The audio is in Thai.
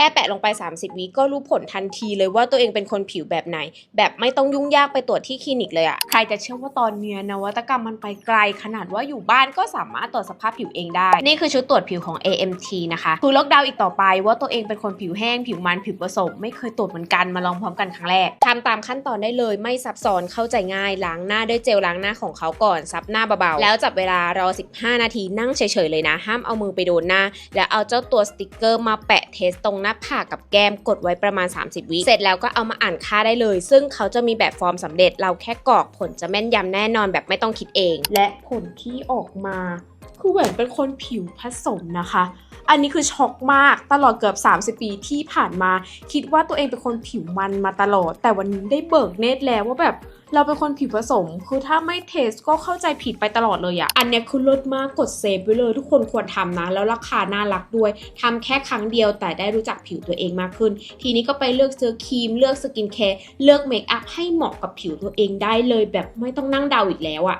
ค่แปะลงไป 30 วิก็รู้ผลทันทีเลยว่าตัวเองเป็นคนผิวแบบไหน แบบไม่ต้องยุ่งยากไปตรวจที่คลินิกเลยอะใครจะเชื่อว่าตอนเนี้ยนวัตกรรมมันไปไกลขนาดว่าอยู่บ้านก็สามารถตรวจสภาพผิวเองได้ นี่คือชุดตรวจผิวของ AMT นะคะคือล็อกดาวน์อีกต่อไปว่าตัวเองเป็นคนผิวแห้งผิวมันผิวผสม ไม่เคยตรวจเหมือนกันมาลองพร้อมกันครั้งแรกทำตามขั้นตอนได้เลยไม่ซับซ้อนเข้าใจง่ายล้างหน้าด้วยเจลล้างหน้าของเขาก่อนซับหน้าเบาๆแล้วจับเวลารอ 15 นาทีนั่งเฉยๆเลยนะ ห้ามเอามือไปโดนหน้า แล้วเอาเจ้าตัวสติกเกอร์มาแปะเทสตรงหน้าผากกับแก้มกดไว้ประมาณ 30 วิเสร็จแล้วก็เอามาอ่านค่าได้เลย ซึ่งเขาจะมีแบบฟอร์มสำเร็จ เราแค่กรอกผลจะแม่นยำแน่นอนแบบไม่ต้องคิดเอง และผลที่ออกมาคือแหวนเป็นคนผิวผสมนะคะ อันนี้คือช็อกมากตลอดเกือบ 30 ปีที่ผ่านมา คิดว่าตัวเองเป็นคนผิวมันมาตลอด แต่วันนี้ได้เบิกเนตรแล้วว่าแบบเราเป็นคนผิวผสม คือถ้าไม่เทสก็เข้าใจผิดไปตลอดเลยอะอันเนี้ยคือเลิศมากกดเซฟไว้เลย ทุกคนควรทำนะ แล้วราคาน่ารักด้วยทำแค่ครั้งเดียวแต่ได้รู้จักผิวตัวเองมากขึ้น ทีนี้ก็ไปเลือกซื้อครีม เลือกสกินแคร์ เลือกเมคอัพให้เหมาะกับผิวตัวเองได้เลย แบบไม่ต้องนั่งเดาอีกแล้วอะ